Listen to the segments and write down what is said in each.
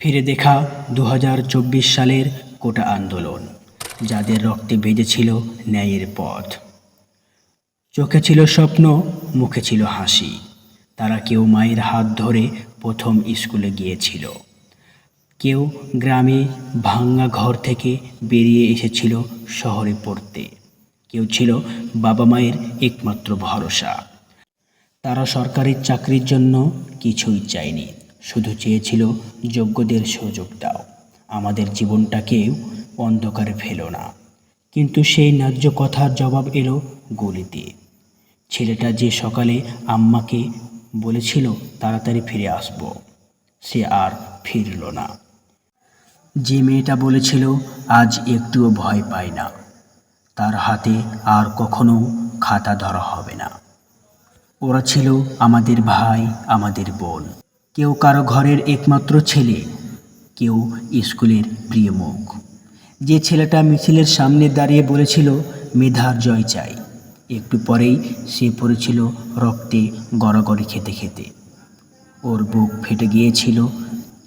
ফিরে দেখা দু হাজার চব্বিশ সালের কোটা আন্দোলন, যাদের রক্তে বেজেছিল ন্যায়ের পথ। চোখে ছিল স্বপ্ন, মুখে ছিল হাসি। তারা কেউ মায়ের হাত ধরে প্রথম স্কুলে গিয়েছিল। কেউ গ্রামে ভাঙ্গা ঘর থেকে বেরিয়ে এসেছিল শহরে পড়তে। কেউ ছিল বাবা মায়ের একমাত্র ভরসা। তারা সরকারি চাকরির জন্য কিছুই চায়নি। শুধু চেয়েছিল যোগ্যদের সুযোগ দাও। আমাদের জীবনটাকেও অন্ধকারে ফেলো না। কিন্তু সেই ন্যায্য কথার জবাব এলো গলিতে। ছেলেটা যে সকালে আম্মাকে বলেছিল, তাড়াতাড়ি ফিরে আসব। সে আর ফিরল না। যে মেয়েটা বলেছিল, আজ একটুও ভয় পায় না। তার হাতে আর কখনো খাতা ধরা হবে না। ওরা ছিল আমাদের ভাই, আমাদের বোন। কেউ কারও ঘরের একমাত্র ছেলে, কেউ স্কুলের প্রিয় মুখ। যে ছেলেটা মিছিলের সামনে দাঁড়িয়ে বলেছিল, মেধার জয় চাই। একটু পরেই সে পড়েছিল রক্তে গড়াগড়ি খেতে খেতে। ওর বুক ফেটে গিয়েছিল,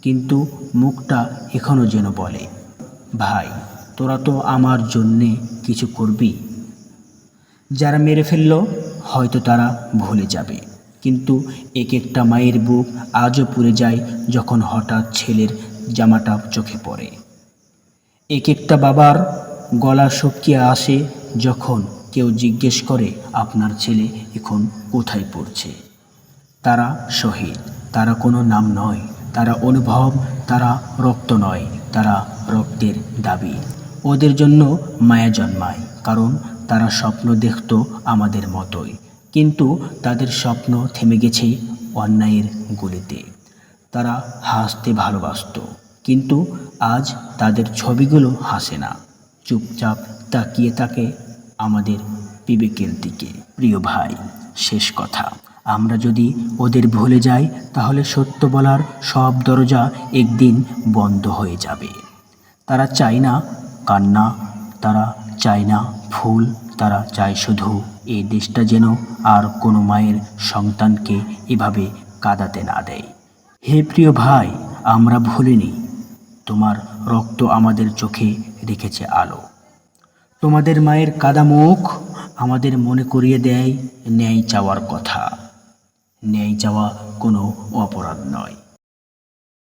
কিন্তু মুখটা এখনও যেন বলে, ভাই, তোরা তো আমার জন্যে কিছু করবি। যারা মেরে ফেলল, হয়তো তারা ভুলে যাবে। কিন্তু এক একটা মায়ের বুক আজও পুড়ে যায় যখন হঠাৎ ছেলের জামাটা চোখে পড়ে। এক একটা বাবার গলা শুকিয়ে আসে যখন কেউ জিজ্ঞেস করে, আপনার ছেলে এখন কোথায় পড়ছে? তারা শহীদ। তারা কোনো নাম নয়। তারা অনুভব, তারা রক্ত নয়। তারা রক্তের দাবি। ওদের জন্য মায়া জন্মায়, কারণ তারা স্বপ্ন দেখত আমাদের মতোই। কিন্তু তাদের স্বপ্ন থেমে গেছে অন্যায়ের গুলিতে। তারা হাসতে ভালোবাসত, কিন্তু আজ তাদের ছবিগুলো হাসে না। চুপচাপ তাকিয়ে থাকে আমাদের বিবেকের দিকে। প্রিয় ভাই, শেষ কথা। আমরা যদি ওদের ভুলে যাই, তাহলে সত্য বলার সব দরজা একদিন বন্ধ হয়ে যাবে। তারা চায় না কান্না, তারা চায় না ফুল তারা চায় শুধু এই দেশটা যেন আর কোনো মায়ের সন্তানকে এভাবে কাঁদাতে না দেয়। হে প্রিয় ভাই, আমরা ভুলিনি তোমার রক্ত আমাদের চোখে রেখেছে আলো। তোমাদের মায়ের কাদা মুখ আমাদের মনে করিয়ে দেয়, ন্যায় চাওয়ার কথা। ন্যায় চাওয়া কোনো অপরাধ নয়।